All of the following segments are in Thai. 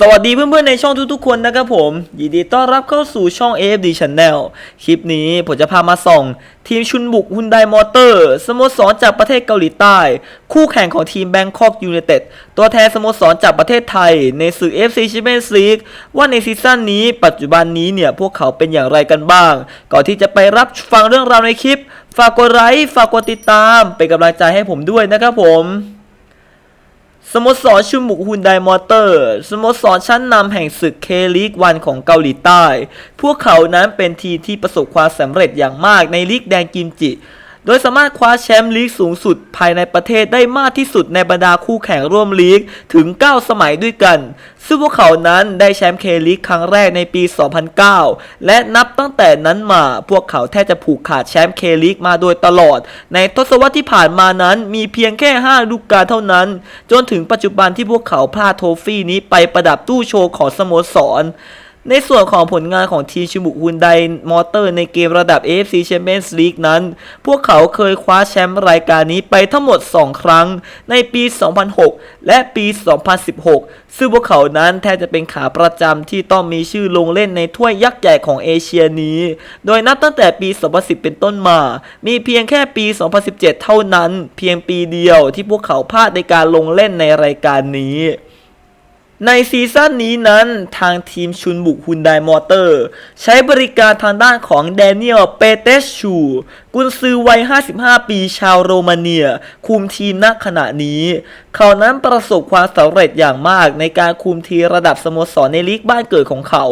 สวัสดีเพื่อนๆในช่องทุกๆคนนะครับผม ยินดีต้อนรับเข้าสู่ช่อง AFD Channel คลิปนี้ผมจะพามาส่อง ทีมชุนบุกฮุนไดมอเตอร์สโมสรจากประเทศเกาหลีใต้ คู่แข่งของทีมแบงคอกยู n i เต็ดตัวแทนสโมสรจากประเทศไทย ในศึก FC Champions League ว่าในซีซั่นนี้ปัจจุบันนี้เนี่ย พวกเขาเป็นอย่างไรกันบ้าง ก่อนที่จะไปรับฟังเรื่องราวในคลิป ฝากกดไลค์ฝากกดติดตามเป็นกำลังใจให้ผมด้วยนะครับผม สโมสรชุมบุกฮุนไดมอเตอร์ สโมสรชั้นนำแห่งศึกเคลีกวันของเกาหลีใต้ พวกเขานั้นเป็นทีมที่ประสบความสำเร็จอย่างมากในลีกแดงกิมจิ โดยสามารถคว้าแชมป์ลีกสูงสุดภายในประเทศได้มากที่สุดในบรรดาคู่แข่งร่วมลีกถึง 9 สมัยด้วยกัน ซึ่งพวกเขานั้นได้แชมป์เคลีกครั้งแรกในปี 2009 และนับตั้งแต่นั้นมาพวกเขาแทบจะผูกขาดแชมป์เคลีกมาโดยตลอด ในทศวรรษที่ผ่านมานั้นมีเพียงแค่5ฤดูกกาเท่านั้น จนถึงปัจจุบันที่พวกเขาพลาดโทฟี่นี้ไปประดับตู้โชว์ของสโมสร ในส่วนของผลงานของทีมชิบุฮุนไดมอเตอร์ในเกมระดับ AFC Champions League นั้น พวกเขาเคยคว้าแชมป์รายการนี้ไปทั้งหมด 2 ครั้ง ในปี 2006 และปี 2016 ซึ่งพวกเขานั้นแทบจะเป็นขาประจำที่ต้องมีชื่อลงเล่นในถ้วยยักษ์ใหญ่ของเอเชียนี้ โดยนับตั้งแต่ปี 2010 เป็นต้นมา มีเพียงแค่ปี 2017 เท่านั้น เพียงปีเดียวที่พวกเขาพลาดในการลงเล่นในรายการนี้ ในซีซั่นนี้นั้นทางทีมชุนบุกฮุนไดมอเตอร์ ใช้บริการทางด้านของแดเนียลเปเตชู กุนซือวัย 55 ปีชาวโรมาเนีย คุมทีมณขณะนี้ เขานั้นประสบความสำเร็จอย่างมากในการคุมทีมระดับสโมสรในลีกบ้านเกิดของเขา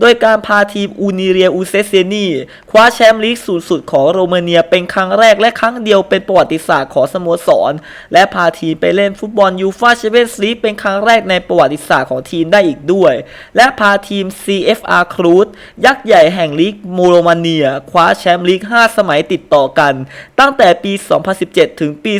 โดยการพาทีมอูนิเรียอูเซเซนีคว้าแชมป์ลีกสูงสุดของโรมาเนียเป็นครั้งแรกและครั้งเดียวเป็นประวัติศาสตร์ของสโมสร และพาทีมไปเล่นฟุตบอลยูฟาแชมเปี้ยนส์ลีกเป็นครั้งแรกในประวัติศาสตร์ของทีมได้อีกด้วย และพาทีม CFR ครูดยักษ์ใหญ่แห่งลีกโมโรมาเนีย คว้าแชมป์ลีก 5 สมัยติดต่อกัน ตั้งแต่ปี 2017 ถึงปี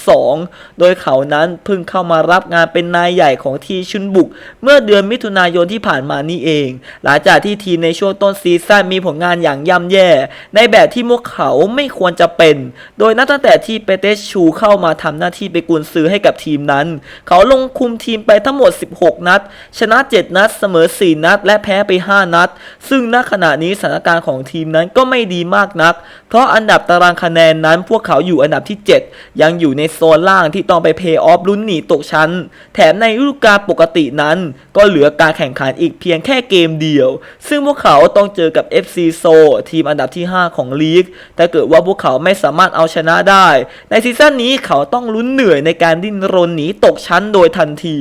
2022 โดยเขานั้นเพิ่งเข้ามารับงานเป็นนายใหญ่ของทีมชุนบุก เมื่อเดือนมิถุนายนที่ผ่านมานี่เอง หลังจากที่ทีในช่วงต้นซีซั่นมีผลงานอย่างย่ำแย่ ในแบบที่พวกเขาไม่ควรจะเป็น โดยนับตั้งแต่ที่เปเตชูเข้ามาทำหน้าที่เป็นกุนซือให้กับทีมนั้น เขาลงคุมทีมไปทั้งหมด 16 นัด ชนะ 7 นัด เสมอ 4 นัด และแพ้ไป 5 นัด ซึ่งณขณะนี้สถานการณ์ของทีมนั้นก็ไม่ดีมากนัก เพราะราะอันดับตารางคะแนนนั้นพวกเขาอยู่อันดับที่ 7 ยังอยู่ในโซนล่างที่ต้องไปเพย์ออฟลุ้นหนีตกชั้น แถมในฤดูกาลปกตินั้น ก็เหลือการแข่งขันอีกเพียงแค่เกมเดียว ซึ่งพวกเขาต้องเจอกับ FC โซทีมอันดับที่ 5 ของลีกถ้าเกิดว่าพวกเขาไม่สามารถเอาชนะได้ ในซีซั่นนี้เขาต้องลุ้นเหนื่อยในการดิ้นรนหนีตกชั้นโดยทันที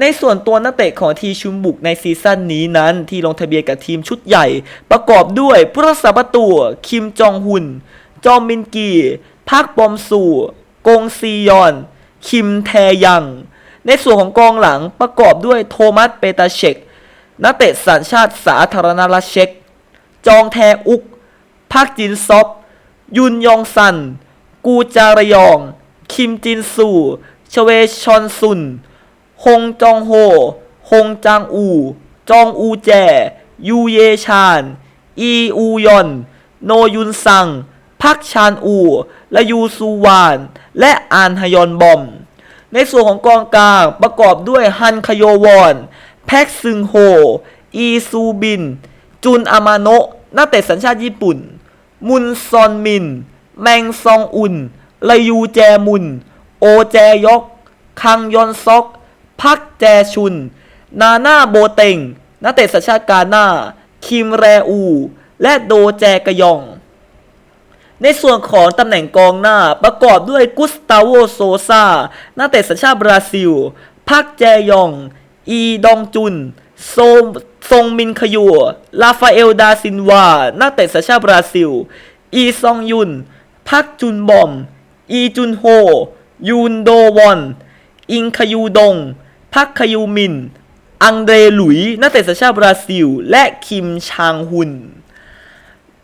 ในส่วนตัวนักเตะของทีมชุมบุกในซีซั่นนี้นั้นที่ลงทะเบียนกับทีมชุดใหญ่ ประกอบด้วยผู้รักษาประตูคิมจองฮุน จอมมินกีพักบอมสูกงซียอน คิมแทยัง ในส่วนของกองหลังประกอบด้วยโทมัสเปตาเชกนักเตะสัญชาติสาธารณรัฐเช็ก จองแทอุกพักจินซอปยุนยองซัน กูจารยอง คิมจินซูชเวชอนซุน ฮงจองโฮ ฮงจางอู จองอูแจ ยูเยชาน อีอูยอน โนยุนซัง พักชานอู และยูซูวาน และอานฮยอนบอม ในส่วนของกองกลางประกอบด้วยฮันคโยวอน แพ็กซึงโฮ อีซูบิน จุนอามาโนะนักเตะสัญชาติญี่ปุ่น มุนซอนมิน แมงซองอุนลายูแจมุน โอแจยอกคังยอนซอก พักแจชุน นาน่าโบเต็ง นักเตะสัญชาติกาหน้า คิมแรอู และโดแจกยอง ในส่วนของตำแหน่งกองหน้าประกอบด้วยกุสตาโวโซซานักเตะสัญชาติบราซิล พักแจยอง อีดองจุน โซมซงมินคยัวลาฟาเอลดาซินวา นักเตะสัญชาติบราซิล อีซองยุน พักจุนบอม อีจุนโฮ ยูนโดวอน อิงคยูดง พักคยูมิน อังเดรหลุย นักเตะสัญชาติบราซิล และคิมชางฮุน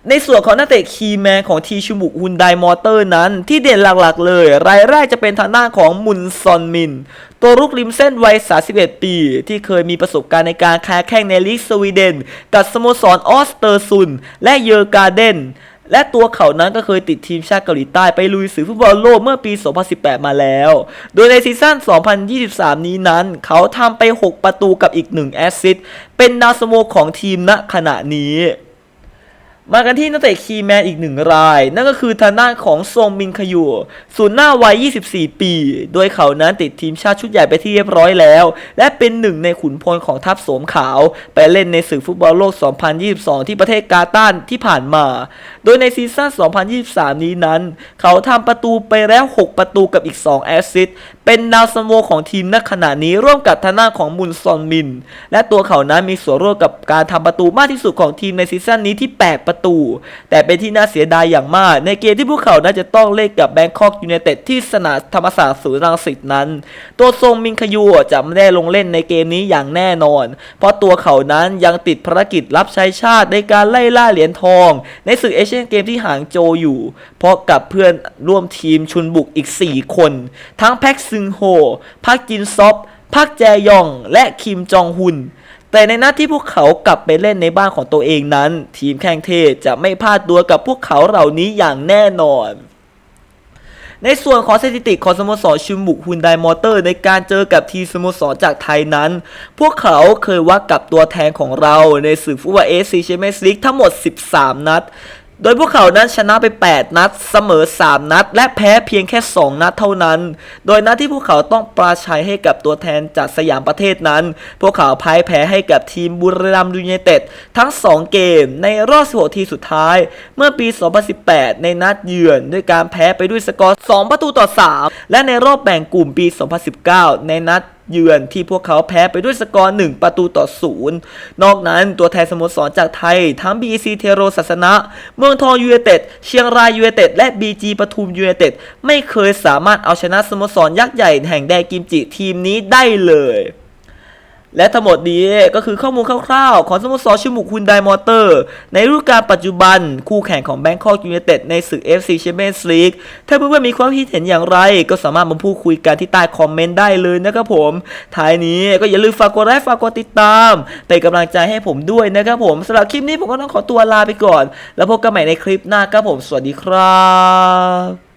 ในส่วนของนักเตะคีแมนของทีชูบุกฮุนไดมอเตอร์นั้น ที่เด่นหลักๆเลย รายแรกจะเป็นทางด้านของมุนซอนมิน ตัวรุกริมเส้นวัย 31 ปี ที่เคยมีประสบการณ์ในการค้าแข่งในลีกสวีเดน กับสโมสรออสเตอร์ซุน และเยอร์การเดน และตัวเขานั้นก็เคยติดทีมชาติเกาหลีใต้ไปลุยสื่อฟุตบอลโลกเมื่อปี 2018 มาแล้ว โดยในซีซั่น 2023 นี้นั้น เขาทำไป 6 ประตูกับอีก 1 แอสซิสต์เป็นดาวสโมของทีมณขณะนี้ มากันที่นักเตะคีแมนอีกหนึ่งราย นั่นก็คือทางด้านของซงมินคยูศูนย์หน้าวัย 24 ปี โดยเขานั้นติดทีมชาติชุดใหญ่ไปที่เรียบร้อยแล้ว และเป็นหนึ่งในขุนพลของทัพโสมขาว ไปเล่นในศึกฟุตบอลโลก 2022 ที่ประเทศกาตาร์ที่ผ่านมา โดยในซีซั่น 2023 นี้นั้น เขาทำประตูไปแล้ว 6 ประตูกับอีก 2 แอสซิสต์เป็นดาวซันโวของทีมณขณะนี้ร่วมกับทางด้านของมุนซอนมิน และตัวเขานั้นมีส่วนร่วมกับการทำประตูมากที่สุดของทีมในซีซั่นนี้ที่ 8 ประตู แต่เป็นที่น่าเสียดายอย่างมาก ในเกมที่พวกเขาน่าจะต้องเล่นกับแบงคอกยูไนเต็ดที่สนามธรรมศาสตร์ศูนย์รังสิตนั้น ตัวทรงมินคยูจะไม่ได้ลงเล่นในเกมนี้อย่างแน่นอน เพราะตัวเขานั้นยังติดภารกิจรับใช้ชาติในการไล่ล่าเหรียญทอง ในศึกเอเชียนเกมที่หางโจอยู่ เพราะกับเพื่อนร่วมทีมชุนบุกอีก 4 คน ทั้งแพ็กซึงโฮ พักจินซอปพักแจยอง และคิมจองฮุน แต่ในนัดที่พวกเขากลับไปเล่นในบ้านของตัวเองนั้น ทีมแข่งเทศจะไม่พลาดตัวกับพวกเขาเหล่านี้อย่างแน่นอน ในส่วนของสถิติของสโมสรชุมบุกฮุนไดมอเตอร์ในการเจอกับทีมสโมสรจากไทยนั้น พวกเขาเคยวัดกับตัวแทนของเราในศึกฟุตบอลเอซีแชมเปี้ยนส์ลีกทั้งหมด 13 นัด โดยพวกเขานั้นชนะไป 8 นัด เสมอ 3 นัด และแพ้เพียงแค่ 2 นัดเท่านั้น โดยนัดที่พวกเขาต้องปราชัยให้กับตัวแทนจากสยามประเทศนั้น พวกเขาพ่ายแพ้ให้กับทีมบุรีรัมย์ยูไนเต็ดทั้ง 2 เกมในรอบ 16 ทีสุดท้าย เมื่อปี 2018 ในนัดเยือน ด้วยการแพ้ไปด้วยสกอร์ 2 ประตูต่อ 3 และในรอบแบ่งกลุ่มปี 2019 ในนัด เยือนที่พวกเขาแพ้ไปด้วยสกอร์ 1 ประตูต่อศูนย์นอกนั้นตัวแทนสโมสรจากไทย ทั้ง BC เทโรศาสนะ เมืองทองยูเนเต็ด เชียงรายยูเนเต็ด และ BG ปทุมยูเนเต็ด ไม่เคยสามารถเอาชนะสโมสรยักษ์ใหญ่แห่งแดกิมจิทีมนี้ได้เลย และทั้งหมดนี้ก็คือข้อมูลคร่าวๆ ของสโมสรชิมุกฮุนไดมอเตอร์ ในฤดูกาลปัจจุบัน คู่แข่งของแบงคอกยู n นเต็ดในศึก FC Champions League ถ้าเพื่อนๆมีความคิดเห็นอย่างไร ก็สามารถมาพูดคุยกันที่ใต้คอมเมนต์ได้เลยนะครับผม ท้ายนี้ก็อย่าลืมฝากกดไลค์ฝากกดติดตาม เป็นกำลังใจให้ผมด้วยนะครับผมสำหรับคลิปนี้ผมก็ต้องขอตัวลาไปก่อน แล้วพบกันใหม่ในคลิปหน้าครับผมสวัสดีครับ